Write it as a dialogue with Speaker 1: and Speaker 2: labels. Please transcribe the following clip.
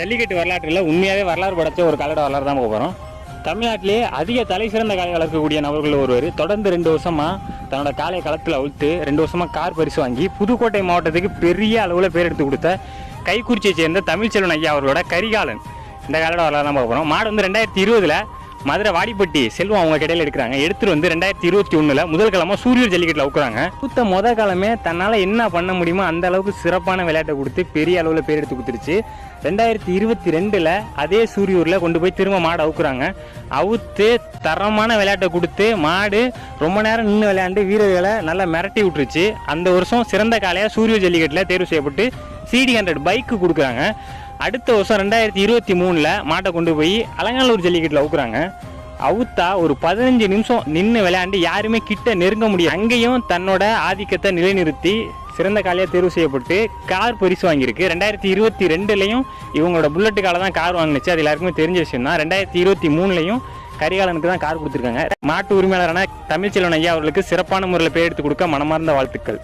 Speaker 1: ஜல்லிக்கட்டு வரலாற்றில் உண்மையாகவே வரலாறு படைச்ச ஒரு காலட வரலாறு தான் போக போகிறோம் தமிழ்நாட்டிலேயே அதிக தலை சிறந்த காலை வளர்க்கக்கூடிய நபர்கள் ஒருவர். தொடர்ந்து ரெண்டு வருஷமாக தன்னோட காலை களத்தில் அவிழ்த்து ரெண்டு வருஷமாக கார் பரிசு வாங்கி புதுக்கோட்டை மாவட்டத்துக்கு பெரிய அளவில் பேர் எடுத்து கொடுத்த கைக்குறிச்சியை சேர்ந்த தமிழ்ச்செல்வன் ஐயா அவர்களோட கரிகாலன். இந்த காலட வரலாறு தான் பார்க்க போகிறோம் மாடு வந்து ரெண்டாயிரத்தி இருபதில் மதுரை வாடிப்பட்டி செல்வம் அவங்க கடையில் எடுக்கிறாங்க. எடுத்துட்டு வந்து ரெண்டாயிரத்தி இருபத்தி ஒண்ணுல முதல் கிழமை சூரியர் ஜல்லிக்கட்டில் ஊக்குறாங்க சுத்த முத காலமே தன்னால் என்ன பண்ண முடியுமோ அந்த அளவுக்கு சிறப்பான விளையாட்டை கொடுத்து பெரிய அளவில் பேர் எடுத்து கொடுத்துருச்சு. ரெண்டாயிரத்தி இருபத்தி ரெண்டில் அதே சூரியூரில் கொண்டு போய் திரும்ப மாடு அவுக்குறாங்க. அவுத்து தரமான விளையாட்டை கொடுத்து மாடு ரொம்ப நேரம் நின்று விளையாண்டு வீரர்களை நல்லா மிரட்டி விட்டுருச்சு. அந்த வருஷம் சிறந்த காளையாக சூரிய ஜல்லிக்கட்டில் தேர்வு செய்யப்பட்டு சிடி ஹண்ட்ரட் பைக்கு கொடுக்குறாங்க. அடுத்த வருஷம் ரெண்டாயிரத்தி இருபத்தி மூணில் மாட்டை கொண்டு போய் அலங்காலூர் ஜல்லிக்கட்டில் அவுக்குறாங்க அவுத்தா ஒரு பதினஞ்சு நிமிஷம் நின்று விளையாண்டு யாருமே கிட்ட நெருங்க முடியும் அங்கேயும் தன்னோட ஆதிக்கத்தை நிலைநிறுத்தி சிறந்த காலையாக தேர்வு செய்யப்பட்டு கார் பரிசு வாங்கியிருக்கு. ரெண்டாயிரத்தி இருபத்தி ரெண்டுலேயும் இவங்களோட புல்லட்டு காலை தான் கார் வாங்கினுச்சு. அது எல்லாருக்குமே தெரிஞ்ச விஷயம் தான் ரெண்டாயிரத்தி இருபத்தி மூணுலையும் கரிகாலனுக்கு தான் கார் கொடுத்துருக்காங்க. மாட்டு உரிமையாளரான தமிழ்ச்செல்வன் ஐயா அவர்களுக்கு சிறப்பான முறையில் பேர் எடுத்து கொடுக்க மனமார்ந்த வாழ்த்துக்கள்.